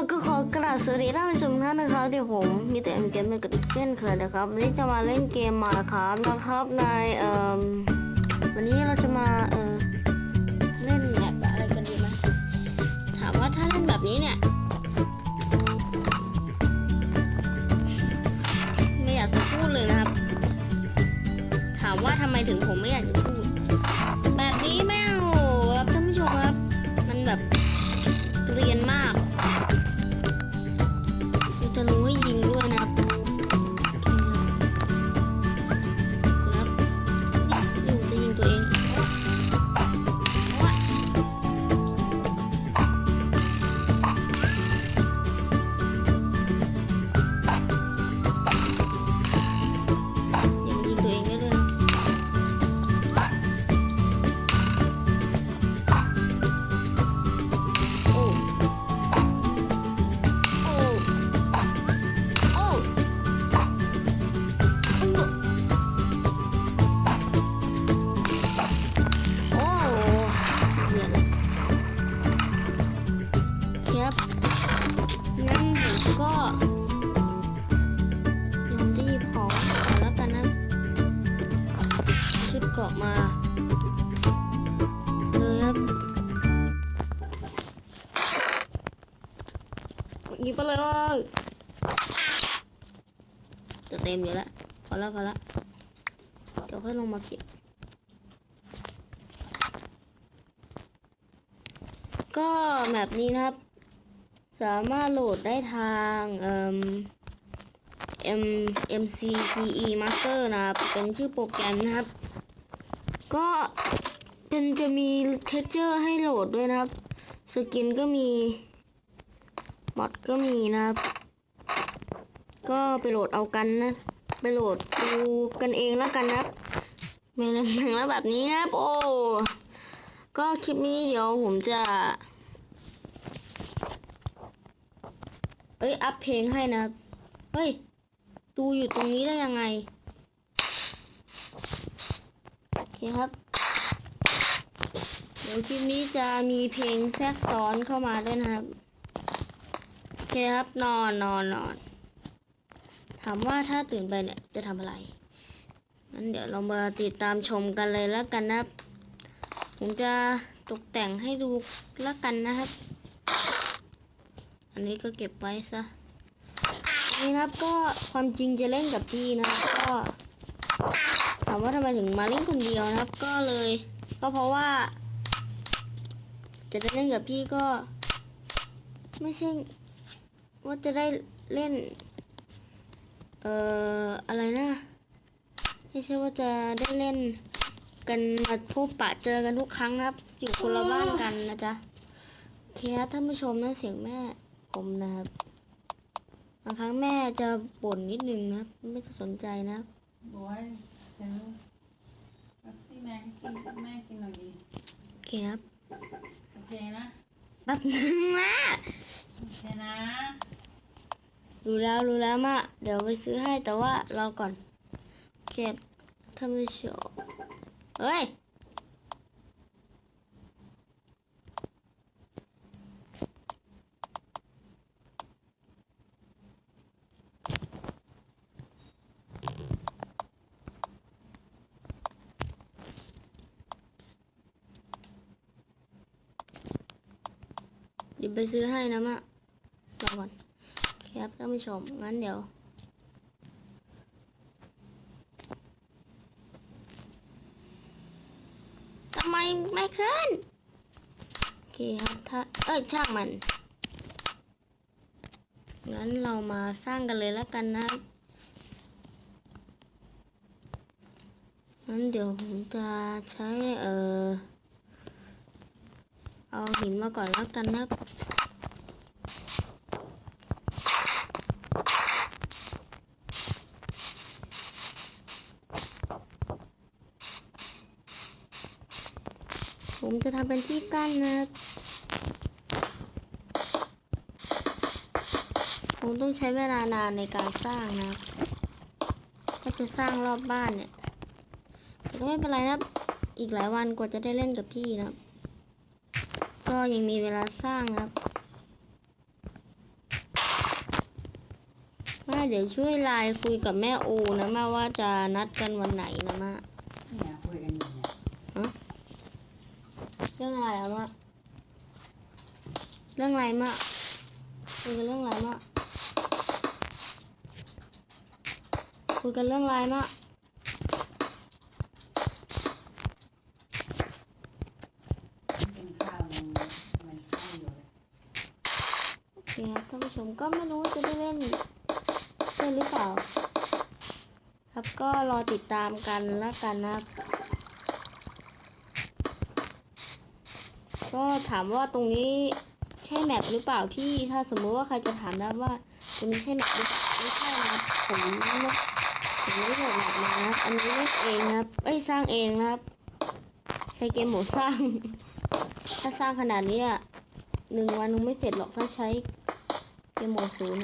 ก็ขอกราบสวัสดีท่านผู้ชมท่านนะครับที่ผมมีแต่เอ็มเกมเมอร์กับเช่นเคยนะครับวันนี้จะมาเล่นเกมมาครับนะครับในเอ่อวันนี้เราจะมาเอ่อเล่นแบบอะไรกันดีไหมถามว่าถ้าเล่นแบบนี้เนี่ยไม่อยากจะพูดเลยนะครับ ถามว่าทำไมถึงผมไม่อยากจะ ยิบไปเลยจะเต็มอยู่แล้วพอแล้วพอแล้วเดี๋ยวค่อยลงมาเก็บ ก็แบบนี้นะครับ สามารถโหลดได้ทางเอ่ม M MCPE Master นะครับ เป็นชื่อโปรแกรมนะครับ ก็เป็นจะมี texture ให้โหลดด้วยนะครับ สกินก็มี มอดก็มีนะครับ ก็ไปโหลดเอากันนะ ไปโหลดดูกันเองแล้วกันนะครับไม่เล่นหนังแล้วแบบนี้นะครับโอ้ก็คลิปนี้เดี๋ยวผมจะ เอ้ย อัพเพลงให้นะ เฮ้ย ดูอยู่ตรงนี้ได้ยังไง โอเคครับ เดี๋ยวคลิปนี้จะมีเพลงแทรกซ้อนเข้ามาด้วยนะครับ คครับนอนนอนนอนถามว่าถ้าตื่นไปเนี่ยจะทำอะไรงั้นเดี๋ยวเรามาติดตามชมกันเลยแล้วกันนะครับ ผมจะตกแต่งให้ดูแล้วกันนะครับ อันนี้ก็เก็บไว้ซะนี่ครับก็ความจริงจะเล่นกับพี่นะก็ถามว่าทำไมถึงมาเล่นคนเดียวนะครับ ก็เลย ก็เพราะว่า จะได้เล่นกับพี่ก็ ไม่ใช่ ว่าจะได้เล่น เอ่อ อะไรนะ ไม่ใช่ว่าจะได้เล่น กันมาพบปะเจอกันทุกครั้งนะครับ อยู่คนละบ้านกันนะจ๊ะโอเคครับท่านผู้ชมนั่นเสียงแม่ผมนะครับบางครั้งแม่จะบ่นนิดนึงนะครับไม่ต้องสนใจนะครับบอกว่าฉันเอาที่แม่กินแม่กินหน่อยดีโอเคครับ โอเคนะแป๊บนึงนะโอเคนะ รู้แล้วรู้แล้วมาเดี๋ยวไปซื้อให้แต่ว่ารอก่อนโอเคท่านผู้ชมเฮ้ยเดี๋ยวไปซื้อให้นะมะรอก่อน ครับท่านผู้ชม งั้นเดี๋ยวทำไมไม่ขึ้น โอเคครับถ้าเอ้ย ช่างมัน งั้นเรามาสร้างกันเลยแล้วกันนะงั้นเดี๋ยวผมจะใช้เอ่อเอาหินมาก่อนแล้วกันนะครับ ผม จะทำเป็นที่กั้นนะครับผมต้องใช้เวลานานในการสร้างนะถ้าจะสร้างรอบบ้านเนี่ย แต่ก็ไม่เป็นไรนะ อีกหลายวันกว่าจะได้เล่นกับพี่นะ ก็ยังมีเวลาสร้างนะครับมาเดี๋ยวช่วยไลน์คุยกับแม่อูนะมาว่าจะนัดกันวันไหนนะมา เนี่ยคุยกันอยู่เนี่ย เรื่องอะไรอะมาเรื่องอะไรมาคุยกันเรื่องอะไรมาคุยกันเรื่องอะไรมากินข้าวมันมันข้าวอยู่เลยโอเคครับท่านผู้ชมก็ไม่รู้จะได้เล่นเล่นหรือเปล่า ครับก็รอติดตามกันแล้วกันนะครับ ก็ถามว่าตรงนี้ใช่แมปหรือเปล่าพี่ ถ้าสมมติว่าใครจะถามนะว่าตรงนี้ใช่แมปหรือเปล่าไม่ใช่นะผมไม่ผมไม่ได้โหลดแมปมานะครับอันนี้เล่นเองนะครับเอ้ยสร้างเองนะครับใช้เกมโหมดสร้าง ถ้าสร้างขนาดนี้อะหนึ่งวันนึงไม่เสร็จหรอกถ้าใช้เกมโหมดศูนย์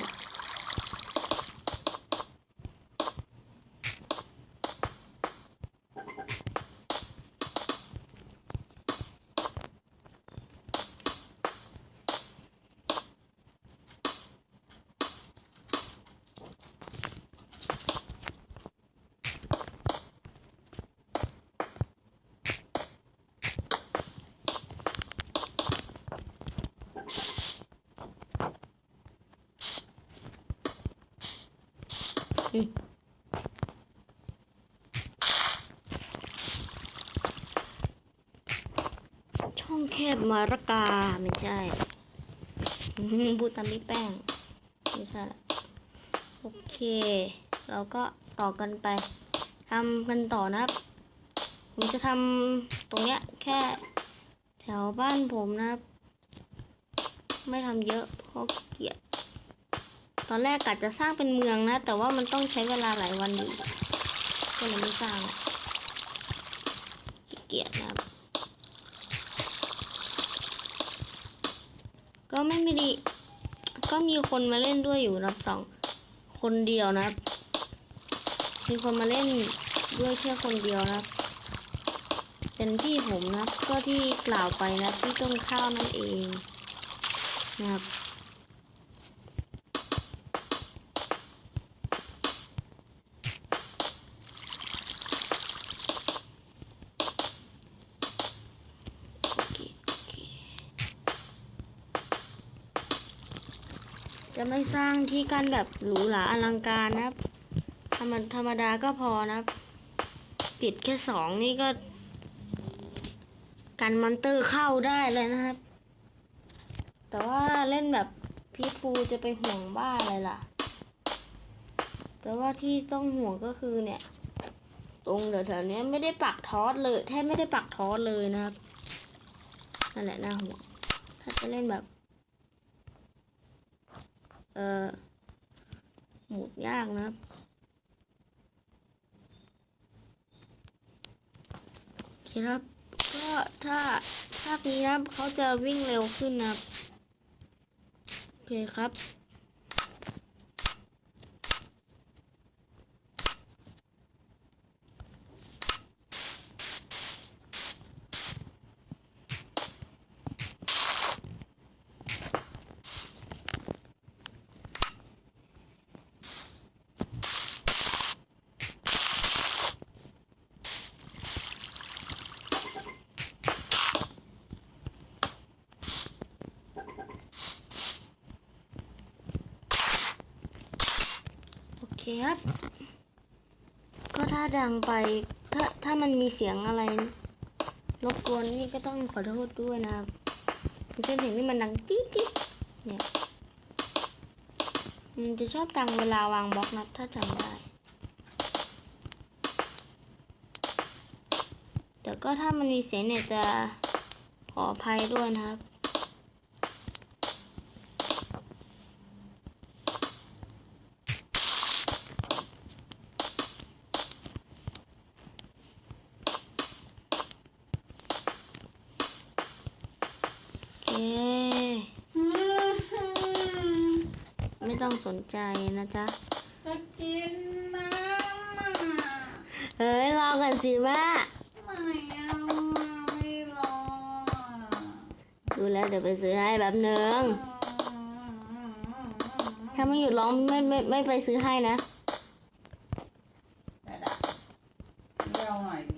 ช่องแคบมาระกา ไม่ใช่อื้อหือพูตามพี่แป้ง ไม่ใช่ละโอเค เราก็ต่อกันไปทำกันต่อนะครับ ผมจะทำตรงเนี้ย แค่แถวบ้านผมนะครับ ไม่ทำเยอะเพราะเกียจ ตอนแรกกะจะสร้างเป็นเมืองนะ แต่ว่ามันต้องใช้เวลาหลายวันอยู่ก็เลยไม่สร้างขี้เกียจนะครับก็ไม่มีดีก็มีคนมาเล่นด้วยอยู่รับสองคนเดียวนะมีคนมาเล่นด้วยแค่คนเดียวนะเป็นพี่ผมนะก็ที่กล่าวไปนะที่ต้นข้าวนั่นเองนะครับ จะไม่สร้างที่กันแบบหรูหราอลังการนะครับธรรมธรรมดาก็พอนะครับ ปิดแค่สองนี่ก็ กันมอนเตอร์เข้าได้เลยนะครับ แต่ว่าเล่นแบบพีทฟูจะไปห่วงบ้าอะไรล่ะ แต่ว่าที่ต้องห่วงก็คือเนี่ย ตรงแถวๆนี้ไม่ได้ปักทอสเลย แทบไม่ได้ปักทอสเลยนะครับ นั่นแหละน่าห่วง ถ้าจะเล่นแบบ เออหมุดยากนะครับโอเคครับ ก็ถ้าภาคนี้นะเขาจะวิ่งเร็วขึ้นนะครับ โอเคครับ ครับ ก็ถ้าดังไป ถ้าถ้ามันมีเสียงอะไร รบกวนนี่ก็ต้องขอโทษด้วยนะครับเช่นเสียงที่มันดังจี๊ดเนี่ยมันจะชอบดังเวลาวางบล็อกนับถ้าจำได้ แต่ก็ถ้ามันมีเสียงเนี่ยจะขออภัยด้วยนะครับ ไม่ต้องสนใจนะจ๊ะ จะกินน้ำอะเฮ้ยรอกันสิแม่ไม่เอาอะไม่รออะดูแล้วเดี๋ยวไปซื้อให้แบบหนึ่งทำาไม่หยุดร้องไม่ไม่ไม่ไปซื้อให้นะได้ละเร็วหน่อยดิ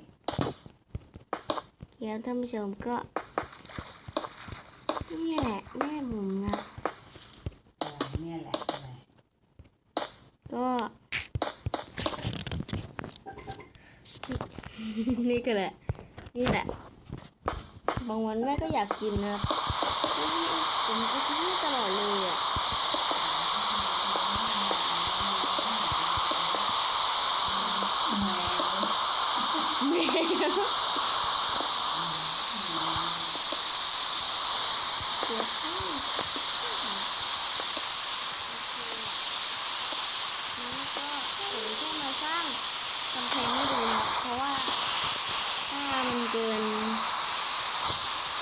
เดี๋ยวท่านผู้ชมก็นี่แหละแม่หมุมนะ เออเนี่ยแหละอะไร ก็นี่ก็แหละ นี่แหละ บางวันแม่ก็อยากกินนะผมก็กินตลอดเลยอะแหม แม่เดี๋ยวข้าวแล้วก็เดี๋ยวช่วงมาสร้างคอนเทนต์ให้ดูนะเพราะว่าถ้ามันเกิน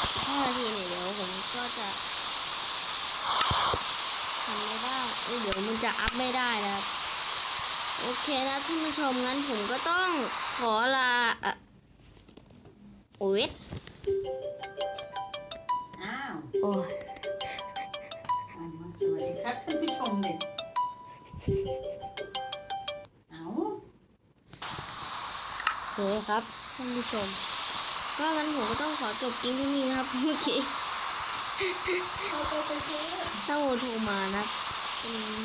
5นาทีเนี่ยเดี๋ยวผมก็จะทำไม่ได้เอ้ยเดี๋ยวมันจะอัพไม่ได้นะครับโอเคนะท่านผู้ชมงั้นผมก็ต้องขอลาอ่อโอ้ยอ้าวโอ้ยสวัสดีครับท่านผู้ชมเด็กเอาโอเคครับท่านผู้ชม ก็งั้นผมก็ต้องขอจบคลิปที่นี่นะครับเมื่อกี้เอาไปไปซื้อโทรมานะอืม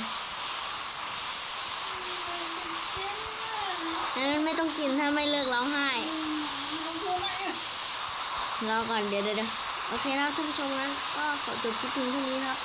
งั้นไม่ต้องกินถ้าไม่เลิกร้องไห้รอก่อนเดี๋ยวเดี๋ยวเดี๋ยวโอเคนะท่านผู้ชมงั้นก็ขอจบคลิปเพียงเท่านี้ครับ